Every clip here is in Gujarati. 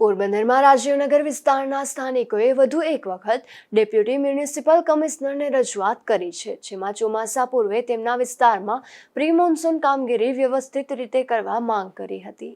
પોરબંદરમાં રાજીવનગર વિસ્તારના સ્થાનિકોએ વધુ એક વખત ડેપ્યુટી મ્યુનિસિપલ કમિશનરને રજૂઆત કરી છે, જેમાં ચોમાસા પૂર્વે તેમના વિસ્તારમાં પ્રી મોન્સૂન કામગીરી વ્યવસ્થિત રીતે કરવા માંગ કરી હતી.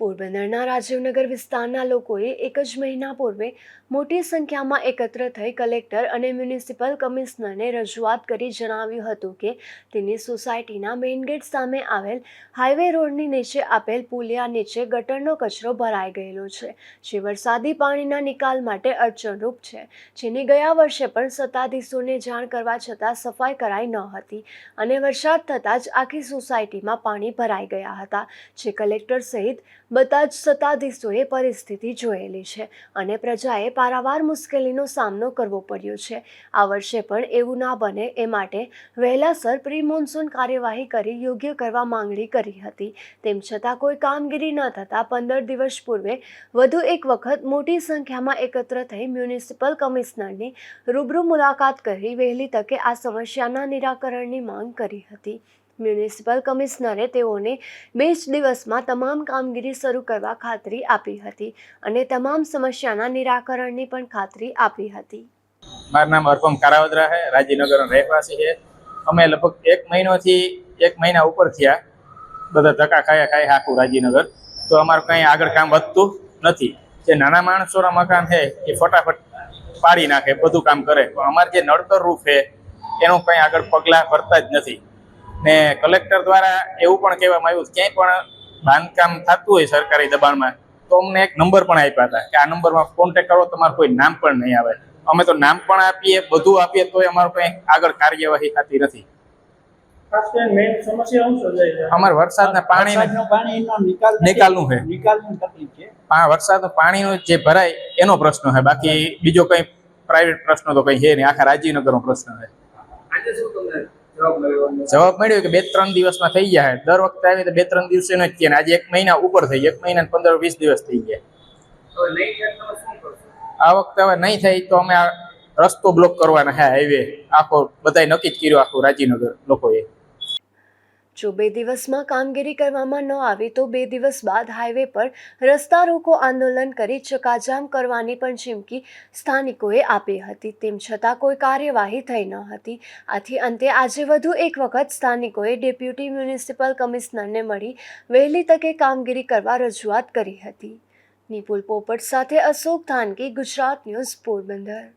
પોરબંદરના રાજીવનગર વિસ્તારના લોકોએ એક જ મહિના પૂર્વે મોટી સંખ્યામાં એકત્ર થઈ કલેક્ટર અને મ્યુનિસિપલ કમિશનરને રજૂઆત કરી જણાવ્યું હતું કે તેની સોસાયટીના મેઇન ગેટ સામે આવેલ હાઈવે રોડની નીચે આપેલ પુલિયા નીચે ગટરનો કચરો ભરાઈ ગયેલો છે, જે વરસાદી પાણીના નિકાલ માટે અડચણરૂપ છે, જેની ગયા વર્ષે પણ સત્તાધીશોને જાણ કરવા છતાં સફાઈ કરાઈ ન હતી અને વરસાદ થતાં જ આખી સોસાયટીમાં પાણી ભરાઈ ગયા હતા, જે કલેક્ટર સહિત બધા જ સત્તાધીશોએ પરિસ્થિતિ જોયેલી છે અને પ્રજાએ પારાવાર મુશ્કેલીનો સામનો કરવો પડ્યો છે. આ વર્ષે પણ એવું ના બને એ માટે વહેલાસર પ્રી મોન્સૂન કાર્યવાહી કરી યોગ્ય કરવા માંગણી કરી હતી. તેમ છતાં કોઈ કામગીરી ન થતાં પંદર દિવસ પૂર્વે વધુ એક વખત મોટી સંખ્યામાં એકત્ર થઈ મ્યુનિસિપલ કમિશનરની રૂબરૂ મુલાકાત કરી વહેલી તકે આ સમસ્યાના નિરાકરણની માંગ કરી હતી. મ્યુનિસિપલ કમિશનરે તેઓને બે જ દિવસમાં તમામ કામગીરી શરૂ કરવા ખાતરી આપી હતી અને તમામ સમસ્યાના નિરાકરણની પણ ખાતરી આપી હતી. મારું નામ અર્પમ કારાવદરા છે રાજીનગરનો રહેવાસી છે અમે લગભગ એક મહિનોથી એક મહિના ઉપર થયા બધા ધક્કા ખાયા ખાય આખું રાજીનગર. તો અમારું કંઈ આગળ કામ વધતું નથી. જે નાના માણસોના મકાન છે એ ફટાફટ પાડી નાખે, બધું કામ કરે. પણ અમારે જે નડતર રૂપ છે એનું કંઈ આગળ પગલાં ભરતા જ નથી. ને કલેક્ટર દ્વારા એવું પણ કહેવામાં આવ્યું ક્યાંય પણ બાંધકામ થતું હોય સરકારી દબાણમાં તો અમને એક નંબર પણ આપ્યા હતા કે આ નંબરમાં કોન્ટેક્ટ કરો તમારું કોઈ નામ પણ નહીં આવે. અમે તો નામ પણ આપીએ બધું આપીએ તોય અમારું કંઈ આગળ કાર્યવાહી થતી નથી. અમારે વરસાદના પાણી. નિકાલનું છે. વરસાદનું પાણીનું જે ભરાય એનો પ્રશ્ન છે. બાકી બીજો કંઈ પ્રાઇવેટ પ્રશ્ન તો કંઈ છે નહીં. આખા રાજીનગરનો પ્રશ્ન છે. જવાબ મળ્યો કે બે ત્રણ દિવસમાં થઈ ગયા દર વખતે આવી તો બે ત્રણ દિવસે નથી ને આજે એક મહિના ઉપર થઈ એક મહિના પંદર વીસ દિવસ થઈ ગયા. થાય આ વખતે હવે નહીં થાય તો અમે રસ્તો બ્લોક કરવાના હા હાઈવે આખો બધાય નક્કી જ કર્યું આખું રાજીનગર લોકોએ. જો બે દિવસમાં કામગીરી કરવામાં ન આવી તો બે દિવસ બાદ હાઈવે પર રસ્તા રોકો આંદોલન કરી ચકાજામ કરવાની પણ ચીમકી સ્થાનિકોએ આપી હતી. તેમ છતાં કોઈ કાર્યવાહી થઈ ન હતી. આથી અંતે આજે વધુ એક વખત સ્થાનિકોએ ડેપ્યુટી મ્યુનિસિપલ કમિશનરને મળી વહેલી તકે કામગીરી કરવા રજૂઆત કરી હતી. નિપુલ પોપટ સાથે અશોક ધાનકી, ગુજરાત ન્યૂઝ પોરબંદર.